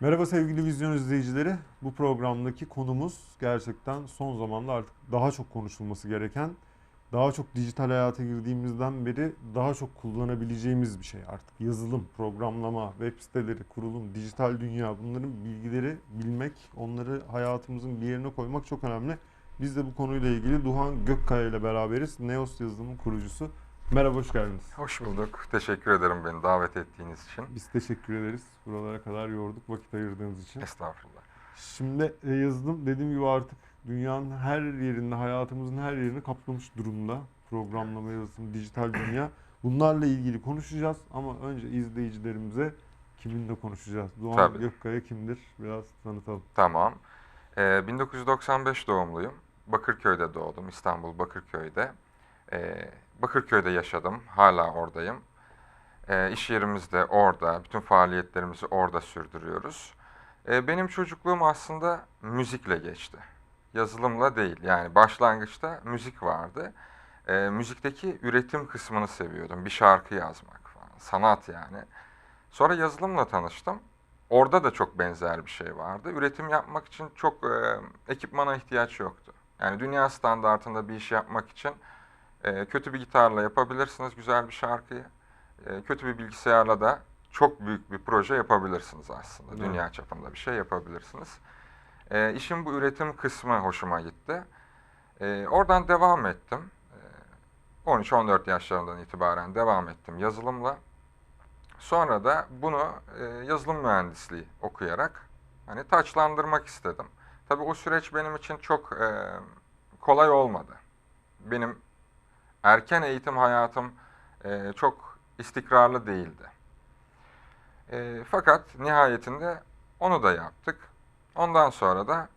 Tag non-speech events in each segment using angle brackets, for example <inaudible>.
Merhaba sevgili vizyon izleyicileri. Bu programdaki konumuz gerçekten son zamanda artık daha çok konuşulması gereken, daha çok dijital hayata girdiğimizden beri daha çok kullanabileceğimiz bir şey artık. Yazılım, programlama, web siteleri, kurulum, dijital dünya bunların bilgileri bilmek, onları hayatımızın bir yerine koymak çok önemli. Biz de bu konuyla ilgili Duhan Gökkaya ile beraberiz. Neos yazılımın kurucusu. Merhaba, hoş geldiniz. Hoş bulduk. Teşekkür ederim beni davet ettiğiniz için. Biz teşekkür ederiz. Buralara kadar yorduk vakit ayırdığınız için. Estağfurullah. Şimdi e, yazılım dediğim gibi artık dünyanın her yerinde, hayatımızın her yerini kaplamış durumda. Programlama, yazılım, dijital dünya. Bunlarla ilgili konuşacağız ama önce izleyicilerimize kiminle konuşacağız? Doğan Tabii. Gökkaya kimdir? Biraz tanıtalım. Tamam. Ee, 1995 doğumluyum. Bakırköy'de doğdum. İstanbul Bakırköy'de. Ee, Bakırköy'de yaşadım. Hala oradayım. Ee, iş yerimiz de orada. Bütün faaliyetlerimizi orada sürdürüyoruz. Ee, benim çocukluğum aslında müzikle geçti. Yazılımla değil. Yani başlangıçta müzik vardı. Ee, müzikteki üretim kısmını seviyordum. Bir şarkı yazmak falan. Sanat yani. Sonra yazılımla tanıştım. Orada da çok benzer bir şey vardı. Üretim yapmak için çok e, ekipmana ihtiyaç yoktu. Yani dünya standartında bir iş yapmak için e, kötü bir gitarla yapabilirsiniz güzel bir şarkıyı. E, kötü bir bilgisayarla da çok büyük bir proje yapabilirsiniz aslında. Evet. Dünya çapında bir şey yapabilirsiniz. E, işin bu üretim kısmı hoşuma gitti. E, oradan devam ettim. E, 13-14 yaşlarından itibaren devam ettim yazılımla. Sonra da bunu e, yazılım mühendisliği okuyarak hani taçlandırmak istedim. Tabii o süreç benim için çok e, kolay olmadı. Benim erken eğitim hayatım e, çok istikrarlı değildi. E, fakat nihayetinde onu da yaptık. Ondan sonra da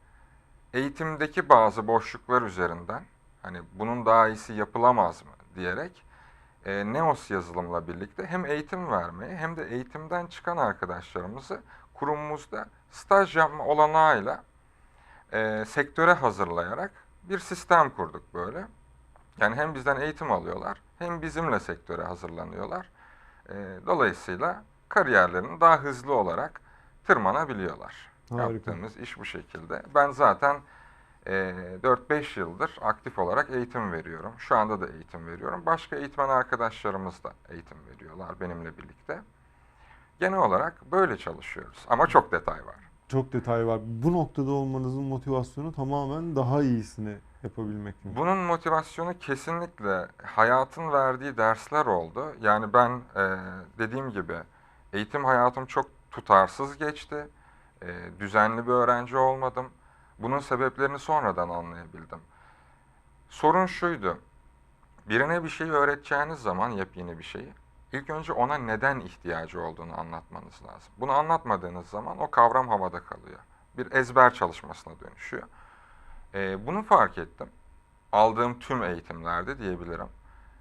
eğitimdeki bazı boşluklar üzerinden hani bunun daha iyisi yapılamaz mı diyerek e, Neos yazılımla birlikte hem eğitim vermeyi hem de eğitimden çıkan arkadaşlarımızı kurumumuzda staj yapma olanağıyla e, sektöre hazırlayarak bir sistem kurduk böyle. Yani hem bizden eğitim alıyorlar hem bizimle sektöre hazırlanıyorlar. E, dolayısıyla kariyerlerini daha hızlı olarak tırmanabiliyorlar. Harika. Yaptığımız iş bu şekilde. Ben zaten e, 4-5 yıldır aktif olarak eğitim veriyorum. Şu anda da eğitim veriyorum. Başka eğitmen arkadaşlarımız da eğitim veriyorlar benimle birlikte. Genel olarak böyle çalışıyoruz. Ama çok detay var. Çok detay var. Bu noktada olmanızın motivasyonu tamamen daha iyisini yapabilmek mi? Bunun motivasyonu kesinlikle hayatın verdiği dersler oldu. Yani ben e, dediğim gibi eğitim hayatım çok tutarsız geçti. E, düzenli bir öğrenci olmadım. Bunun sebeplerini sonradan anlayabildim. Sorun şuydu. Birine bir şey öğreteceğiniz zaman yepyeni bir şeyi ilk önce ona neden ihtiyacı olduğunu anlatmanız lazım. Bunu anlatmadığınız zaman o kavram havada kalıyor. Bir ezber çalışmasına dönüşüyor. Ee, bunu fark ettim. Aldığım tüm eğitimlerde diyebilirim.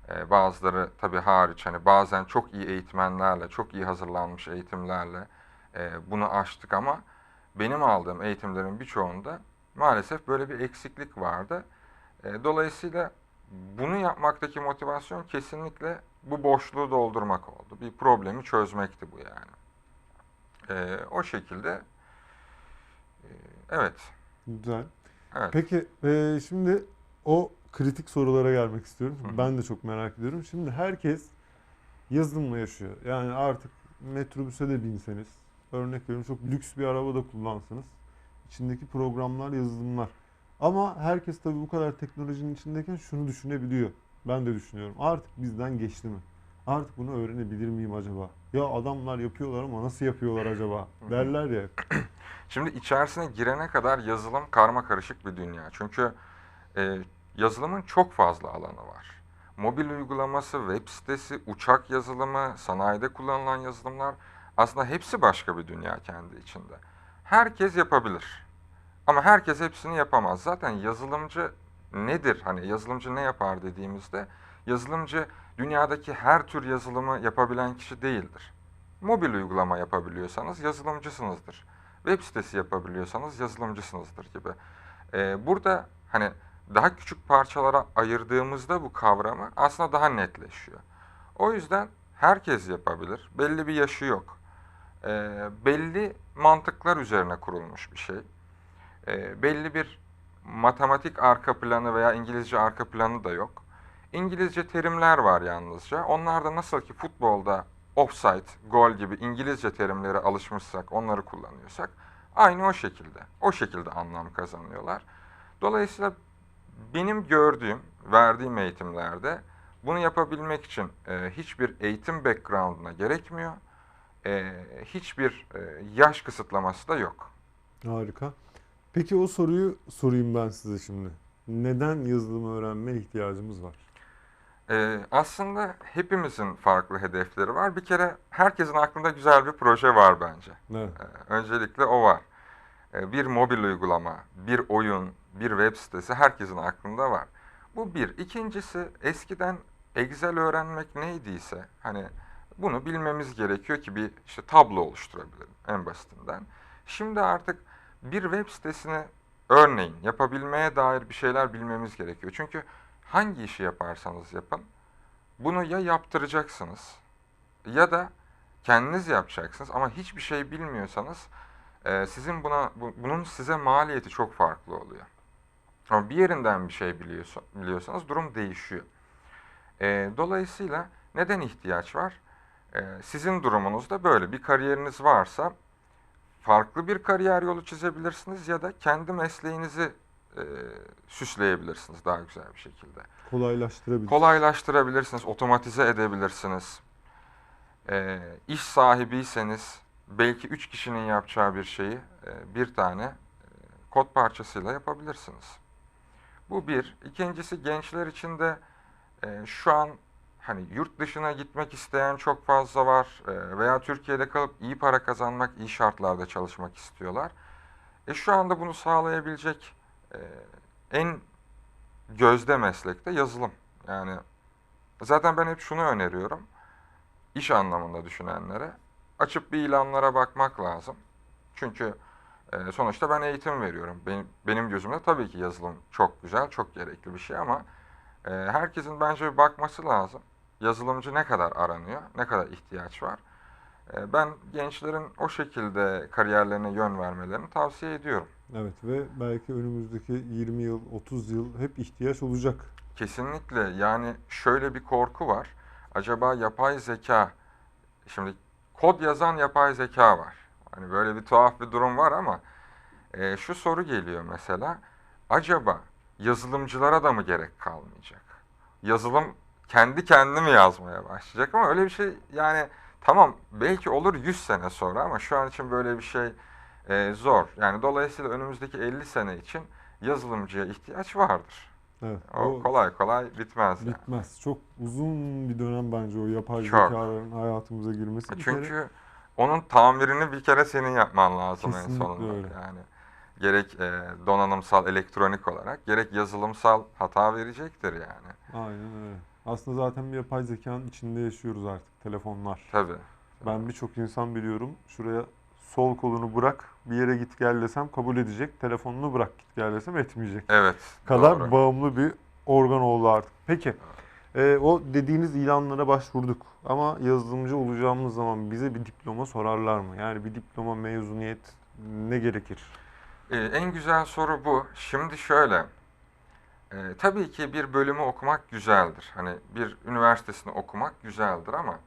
Ee, bazıları tabii hariç hani bazen çok iyi eğitmenlerle, çok iyi hazırlanmış eğitimlerle e, bunu aştık ama benim aldığım eğitimlerin birçoğunda maalesef böyle bir eksiklik vardı. E, dolayısıyla bunu yapmaktaki motivasyon kesinlikle bu boşluğu doldurmak oldu. Bir problemi çözmekti bu yani. E, o şekilde e, evet, Güzel. Evet. Peki e, şimdi o kritik sorulara gelmek istiyorum. Hı. Ben de çok merak ediyorum. Şimdi herkes yazılımla yaşıyor. Yani artık metrobüse de binseniz, örnek veriyorum çok lüks bir araba da kullansanız, içindeki programlar yazılımlar. Ama herkes tabii bu kadar teknolojinin içindeyken şunu düşünebiliyor. Ben de düşünüyorum. Artık bizden geçti mi? Artık bunu öğrenebilir miyim acaba? Ya adamlar yapıyorlar ama nasıl yapıyorlar acaba? Derler ya. Şimdi içerisine girene kadar yazılım karma karışık bir dünya. Çünkü e, yazılımın çok fazla alanı var. Mobil uygulaması, web sitesi, uçak yazılımı, sanayide kullanılan yazılımlar aslında hepsi başka bir dünya kendi içinde. Herkes yapabilir. Ama herkes hepsini yapamaz. Zaten yazılımcı nedir? Hani yazılımcı ne yapar dediğimizde yazılımcı dünyadaki her tür yazılımı yapabilen kişi değildir. Mobil uygulama yapabiliyorsanız yazılımcısınızdır. Web sitesi yapabiliyorsanız yazılımcısınızdır gibi. Ee, burada hani daha küçük parçalara ayırdığımızda bu kavramı aslında daha netleşiyor. O yüzden herkes yapabilir. Belli bir yaşı yok. e, belli mantıklar üzerine kurulmuş bir şey. E, belli bir matematik arka planı veya İngilizce arka planı da yok. İngilizce terimler var yalnızca. Onlar da nasıl ki futbolda offside, gol gibi İngilizce terimlere alışmışsak, onları kullanıyorsak aynı o şekilde. O şekilde anlam kazanıyorlar. Dolayısıyla benim gördüğüm, verdiğim eğitimlerde bunu yapabilmek için e, hiçbir eğitim background'una gerekmiyor. E, hiçbir e, yaş kısıtlaması da yok. Harika. Peki o soruyu sorayım ben size şimdi. Neden yazılım öğrenmeye ihtiyacımız var? Ee, aslında hepimizin farklı hedefleri var. Bir kere herkesin aklında güzel bir proje var bence. Evet. Ee, öncelikle o var. Ee, bir mobil uygulama, bir oyun, bir web sitesi herkesin aklında var. Bu bir. İkincisi eskiden Excel öğrenmek neydiyse hani bunu bilmemiz gerekiyor ki bir işte tablo oluşturabilirim en basitinden. Şimdi artık bir web sitesini örneğin yapabilmeye dair bir şeyler bilmemiz gerekiyor. Çünkü hangi işi yaparsanız yapın bunu ya yaptıracaksınız ya da kendiniz yapacaksınız ama hiçbir şey bilmiyorsanız e, sizin buna bu- bunun size maliyeti çok farklı oluyor. Ama bir yerinden bir şey biliyorsa, biliyorsanız durum değişiyor. E, dolayısıyla neden ihtiyaç var? E, sizin durumunuzda böyle bir kariyeriniz varsa farklı bir kariyer yolu çizebilirsiniz ya da kendi mesleğinizi e, süsleyebilirsiniz daha güzel bir şekilde. Kolaylaştırabilir. Kolaylaştırabilirsiniz, otomatize edebilirsiniz. Ee, iş sahibiyseniz belki üç kişinin yapacağı bir şeyi e, bir tane e, kod parçasıyla yapabilirsiniz. Bu bir. İkincisi gençler için de e, şu an hani yurt dışına gitmek isteyen çok fazla var e, veya Türkiye'de kalıp iyi para kazanmak, iyi şartlarda çalışmak istiyorlar. E, şu anda bunu sağlayabilecek e, en gözde meslekte yazılım. Yani zaten ben hep şunu öneriyorum. İş anlamında düşünenlere açıp bir ilanlara bakmak lazım. Çünkü e, sonuçta ben eğitim veriyorum. Benim, benim gözümde tabii ki yazılım çok güzel, çok gerekli bir şey ama e, herkesin bence bir bakması lazım. Yazılımcı ne kadar aranıyor, ne kadar ihtiyaç var. E, ben gençlerin o şekilde kariyerlerine yön vermelerini tavsiye ediyorum. Evet ve belki önümüzdeki 20 yıl, 30 yıl hep ihtiyaç olacak. Kesinlikle yani şöyle bir korku var. Acaba yapay zeka, şimdi kod yazan yapay zeka var. Hani böyle bir tuhaf bir durum var ama e, şu soru geliyor mesela. Acaba yazılımcılara da mı gerek kalmayacak? Yazılım kendi kendini mi yazmaya başlayacak ama öyle bir şey yani tamam belki olur 100 sene sonra ama şu an için böyle bir şey e, zor. Yani dolayısıyla önümüzdeki 50 sene için yazılımcıya ihtiyaç vardır. Evet. O O kolay kolay bitmez yani. bitmez. Çok uzun bir dönem bence o yapay zekaların hayatımıza girmesi. Bir Çünkü kere onun tamirini bir kere senin yapman lazım en Kesinlikle sonunda. öyle. Yani gerek e, donanımsal, elektronik olarak gerek yazılımsal hata verecektir yani. aynen öyle. Aslında zaten bir yapay zekanın içinde yaşıyoruz artık telefonlar. Tabii. Ben birçok insan biliyorum. Şuraya sol kolunu bırak, bir yere git gel desem kabul edecek. Telefonunu bırak git gel desem etmeyecek. Evet. kadar doğru. bağımlı bir organ oldu artık. Peki, e, o dediğiniz ilanlara başvurduk. Ama yazılımcı olacağımız zaman bize bir diploma sorarlar mı? Yani bir diploma, mezuniyet ne gerekir? Ee, en güzel soru bu. Şimdi şöyle. E, tabii ki bir bölümü okumak güzeldir. Hani bir üniversitesini okumak güzeldir ama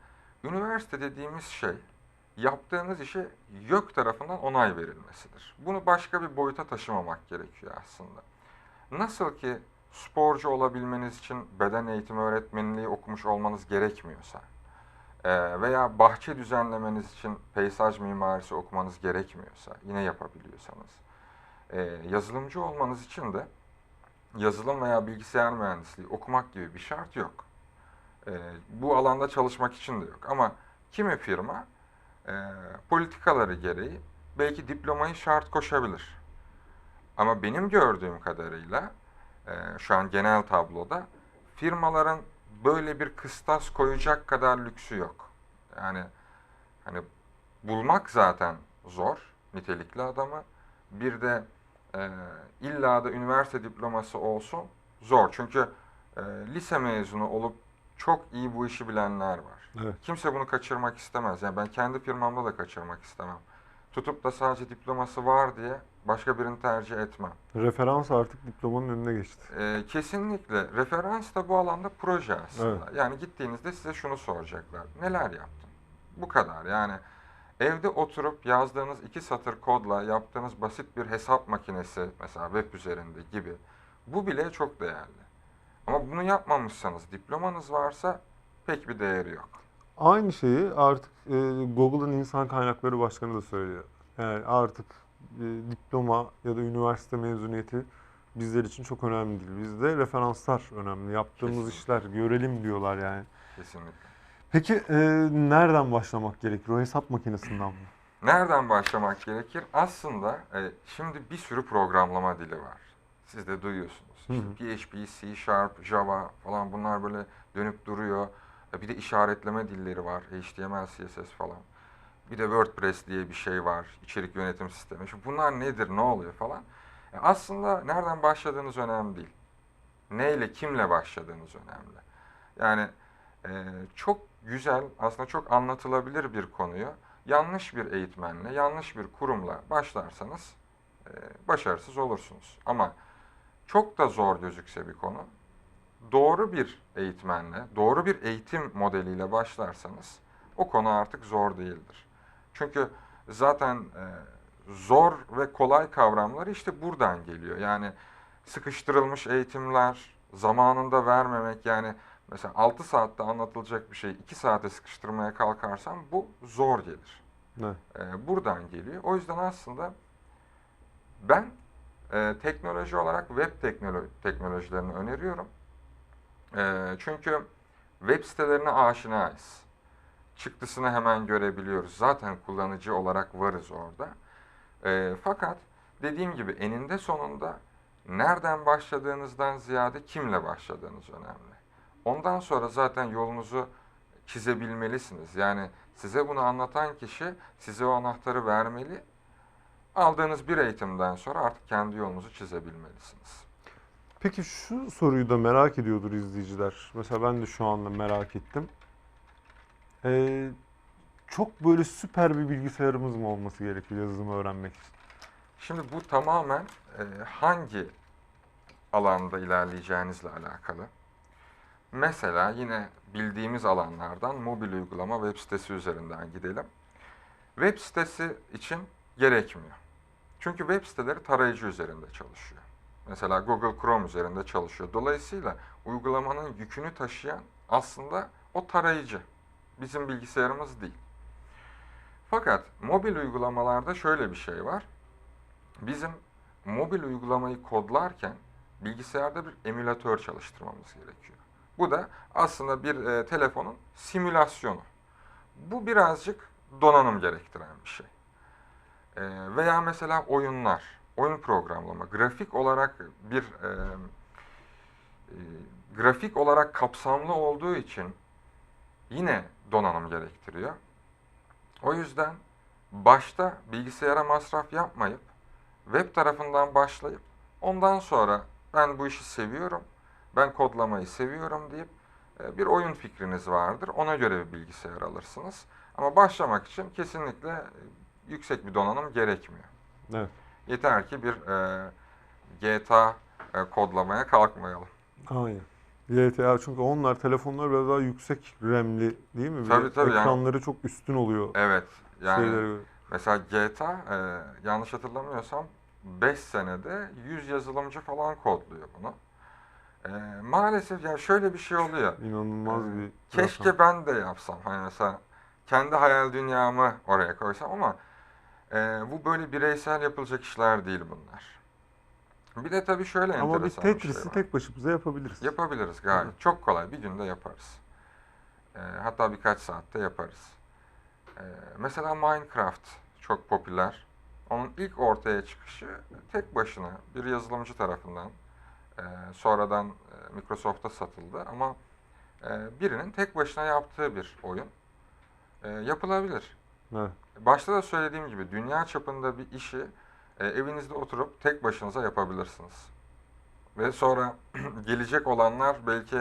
üniversite dediğimiz şey yaptığınız işe YÖK tarafından onay verilmesidir. Bunu başka bir boyuta taşımamak gerekiyor aslında. Nasıl ki sporcu olabilmeniz için beden eğitimi öğretmenliği okumuş olmanız gerekmiyorsa e, veya bahçe düzenlemeniz için peyzaj mimarisi okumanız gerekmiyorsa yine yapabiliyorsanız e, yazılımcı olmanız için de yazılım veya bilgisayar mühendisliği okumak gibi bir şart yok. E, bu alanda çalışmak için de yok. Ama kimi firma e, politikaları gereği belki diplomayı şart koşabilir. Ama benim gördüğüm kadarıyla e, şu an genel tabloda firmaların böyle bir kıstas koyacak kadar lüksü yok. Yani hani bulmak zaten zor nitelikli adamı. Bir de e, illa da üniversite diploması olsun zor. Çünkü e, lise mezunu olup çok iyi bu işi bilenler var. Evet. Kimse bunu kaçırmak istemez. Yani ben kendi firmamda da kaçırmak istemem. Tutup da sadece diploması var diye başka birini tercih etmem. Referans artık diplomanın önüne geçti. Ee, kesinlikle. Referans da bu alanda proje aslında. Yani gittiğinizde size şunu soracaklar. Neler yaptın? Bu kadar. Yani evde oturup yazdığınız iki satır kodla yaptığınız basit bir hesap makinesi mesela web üzerinde gibi. Bu bile çok değerli. Ama bunu yapmamışsanız, diplomanız varsa pek bir değeri yok. Aynı şeyi artık e, Google'ın insan kaynakları başkanı da söylüyor. Yani artık e, diploma ya da üniversite mezuniyeti bizler için çok önemli değil. Bizde referanslar önemli. Yaptığımız Kesinlikle. işler görelim diyorlar yani. Kesinlikle. Peki e, nereden başlamak gerekir? O hesap makinesinden mi? Nereden başlamak gerekir? Aslında e, şimdi bir sürü programlama dili var. Siz de duyuyorsunuz. İşte PHP, C Sharp, Java falan bunlar böyle dönüp duruyor. E, Bir de işaretleme dilleri var. HTML, CSS falan. Bir de WordPress diye bir şey var. İçerik yönetim sistemi. Şimdi bunlar nedir, ne oluyor falan. E, aslında nereden başladığınız önemli değil. Neyle, kimle başladığınız önemli. Yani e, çok güzel, aslında çok anlatılabilir bir konuyu yanlış bir eğitmenle, yanlış bir kurumla başlarsanız e, başarısız olursunuz. Ama çok da zor gözükse bir konu, doğru bir eğitmenle, doğru bir eğitim modeliyle başlarsanız o konu artık zor değildir. Çünkü zaten e, zor ve kolay kavramlar işte buradan geliyor. Yani sıkıştırılmış eğitimler, zamanında vermemek yani mesela 6 saatte anlatılacak bir şeyi 2 saate sıkıştırmaya kalkarsan bu zor gelir. Ne? E, buradan geliyor. O yüzden aslında ben e, teknoloji olarak web teknolo- teknolojilerini öneriyorum. E, çünkü web sitelerine aşinayız. Çıktısını hemen görebiliyoruz. Zaten kullanıcı olarak varız orada. E, fakat dediğim gibi eninde sonunda nereden başladığınızdan ziyade kimle başladığınız önemli. Ondan sonra zaten yolunuzu çizebilmelisiniz. Yani size bunu anlatan kişi size o anahtarı vermeli. Aldığınız bir eğitimden sonra artık kendi yolunuzu çizebilmelisiniz. Peki şu soruyu da merak ediyordur izleyiciler. Mesela ben de şu anda merak ettim. Ee, çok böyle süper bir bilgisayarımız mı olması gerekiyor yazılımı öğrenmek için? Şimdi bu tamamen e, hangi alanda ilerleyeceğinizle alakalı. Mesela yine bildiğimiz alanlardan mobil uygulama web sitesi üzerinden gidelim. Web sitesi için gerekmiyor. Çünkü web siteleri tarayıcı üzerinde çalışıyor. Mesela Google Chrome üzerinde çalışıyor. Dolayısıyla uygulamanın yükünü taşıyan aslında o tarayıcı. Bizim bilgisayarımız değil. Fakat mobil uygulamalarda şöyle bir şey var. Bizim mobil uygulamayı kodlarken bilgisayarda bir emülatör çalıştırmamız gerekiyor. Bu da aslında bir e, telefonun simülasyonu. Bu birazcık donanım gerektiren bir şey. E, veya mesela oyunlar, oyun programlama, grafik olarak bir e, e, grafik olarak kapsamlı olduğu için yine donanım gerektiriyor. O yüzden başta bilgisayara masraf yapmayıp web tarafından başlayıp ondan sonra ben bu işi seviyorum, ben kodlamayı seviyorum deyip e, bir oyun fikriniz vardır. Ona göre bir bilgisayar alırsınız. Ama başlamak için kesinlikle e, yüksek bir donanım gerekmiyor. Evet. Yeter ki bir e, GTA e, kodlamaya kalkmayalım. Aynen. GTA çünkü onlar telefonlar biraz daha yüksek RAM'li değil mi? Bir Tabii, de tabii yani- Ekranları çok üstün oluyor. Evet. Yani. Mesela GTA e, yanlış hatırlamıyorsam 5 senede 100 yazılımcı falan kodluyor bunu. E, maalesef ya şöyle bir şey oluyor. İnanılmaz Ee, bir Keşke rakam. ben de yapsam. Hani mesela kendi hayal dünyamı oraya koysam ama e, bu böyle bireysel yapılacak işler değil bunlar. Bir de tabii şöyle Ama bir enteresan bir şey Tetris'i tek başımıza yapabiliriz. Yapabiliriz gayet. Hı. Çok kolay. Bir günde yaparız. Ee, hatta birkaç saatte yaparız. Ee, mesela Minecraft çok popüler. Onun ilk ortaya çıkışı tek başına bir yazılımcı tarafından e, sonradan e, Microsoft'a satıldı ama e, birinin tek başına yaptığı bir oyun. E, yapılabilir. Evet. Başta da söylediğim gibi dünya çapında bir işi evinizde oturup tek başınıza yapabilirsiniz. Ve sonra <clears throat> gelecek olanlar belki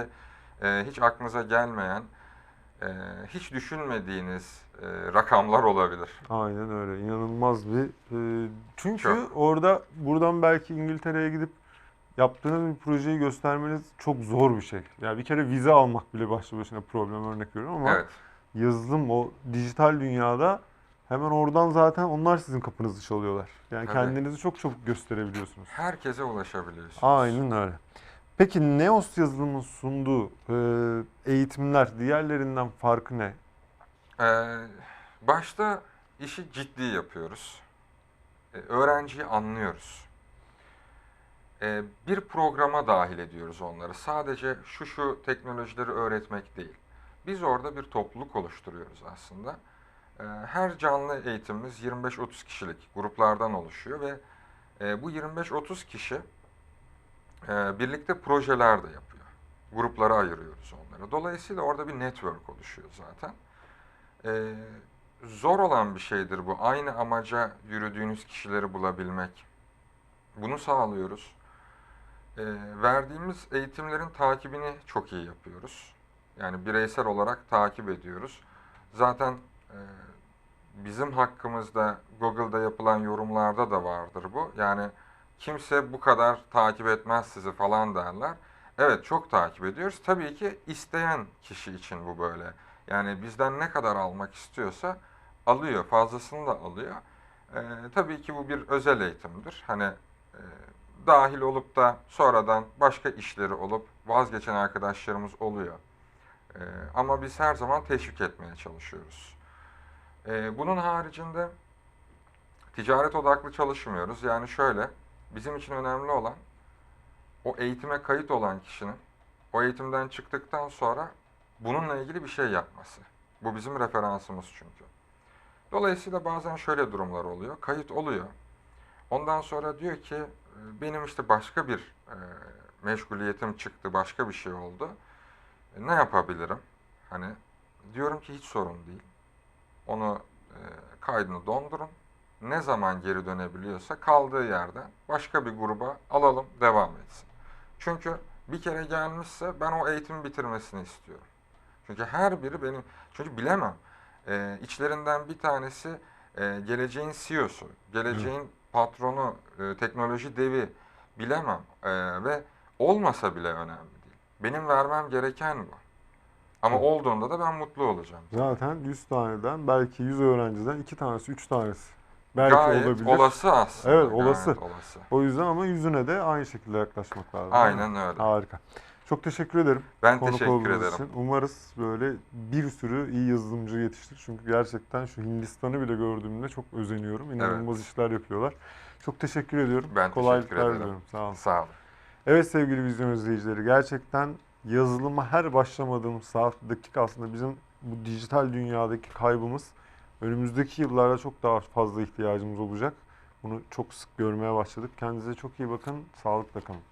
hiç aklınıza gelmeyen hiç düşünmediğiniz rakamlar olabilir. Aynen öyle. İnanılmaz bir çünkü Çok. orada buradan belki İngiltere'ye gidip yaptığınız bir projeyi göstermeniz çok zor bir şey. Yani bir kere vize almak bile başlı başına problem örnek veriyorum ama Evet. yazılım o dijital dünyada hemen oradan zaten onlar sizin kapınızı çalıyorlar. Yani Tabii. kendinizi çok çabuk gösterebiliyorsunuz. Herkese ulaşabiliyorsunuz. Aynen öyle. Peki Neos yazılımın sunduğu e, eğitimler diğerlerinden farkı ne? Ee, başta işi ciddi yapıyoruz. Ee, öğrenciyi anlıyoruz. Ee, bir programa dahil ediyoruz onları. Sadece şu şu teknolojileri öğretmek değil. Biz orada bir topluluk oluşturuyoruz aslında. Ee, her canlı eğitimimiz 25-30 kişilik gruplardan oluşuyor ve e, bu 25-30 kişi e, birlikte projeler de yapıyor. Gruplara ayırıyoruz onları. Dolayısıyla orada bir network oluşuyor zaten. Ee, zor olan bir şeydir bu. Aynı amaca yürüdüğünüz kişileri bulabilmek. Bunu sağlıyoruz. Ee, verdiğimiz eğitimlerin takibini çok iyi yapıyoruz. Yani bireysel olarak takip ediyoruz. Zaten e, bizim hakkımızda Google'da yapılan yorumlarda da vardır bu. Yani kimse bu kadar takip etmez sizi falan derler. Evet çok takip ediyoruz. Tabii ki isteyen kişi için bu böyle. Yani bizden ne kadar almak istiyorsa alıyor, fazlasını da alıyor. Ee, tabii ki bu bir özel eğitimdir. Hani e, dahil olup da sonradan başka işleri olup vazgeçen arkadaşlarımız oluyor. Ee, ama biz her zaman teşvik etmeye çalışıyoruz. Ee, bunun haricinde ticaret odaklı çalışmıyoruz. Yani şöyle, bizim için önemli olan o eğitime kayıt olan kişinin o eğitimden çıktıktan sonra bununla ilgili bir şey yapması. Bu bizim referansımız çünkü. Dolayısıyla bazen şöyle durumlar oluyor. Kayıt oluyor. Ondan sonra diyor ki "E, benim işte başka bir e, meşguliyetim çıktı, başka bir şey oldu. E, ne yapabilirim? Hani diyorum ki hiç sorun değil. Onu e, kaydını dondurun. Ne zaman geri dönebiliyorsa kaldığı yerden başka bir gruba alalım, devam etsin. Çünkü bir kere gelmişse ben o eğitimi bitirmesini istiyorum. Çünkü her biri benim, çünkü bilemem. Ee, içlerinden bir tanesi e, geleceğin CEO'su, geleceğin patronu, e, teknoloji devi bilemem. E, ve olmasa bile önemli değil. Benim vermem gereken bu. Ama Evet. olduğunda da ben mutlu olacağım. Zaten 100 taneden belki 100 öğrenciden 2 tanesi 3 tanesi belki Gayet olabilir. olası aslında. Evet, gayet olası. olası. O yüzden ama yüzüne de aynı şekilde yaklaşmak lazım. Aynen öyle. Harika. Çok teşekkür ederim. Ben konuk teşekkür ederim. için. Umarız böyle bir sürü iyi yazılımcı yetiştir. Çünkü gerçekten şu Hindistan'ı bile gördüğümde çok özeniyorum. İnanılmaz işler yapıyorlar. Çok teşekkür ediyorum. Ben teşekkür Kolaylıklar ederim. diliyorum. Sağ olun. Sağ olun. Evet sevgili vizyon izleyicileri gerçekten yazılıma her başlamadığımız saat dakika aslında bizim bu dijital dünyadaki kaybımız önümüzdeki yıllarda çok daha fazla ihtiyacımız olacak. Bunu çok sık görmeye başladık. Kendinize çok iyi bakın. Sağlıkla kalın.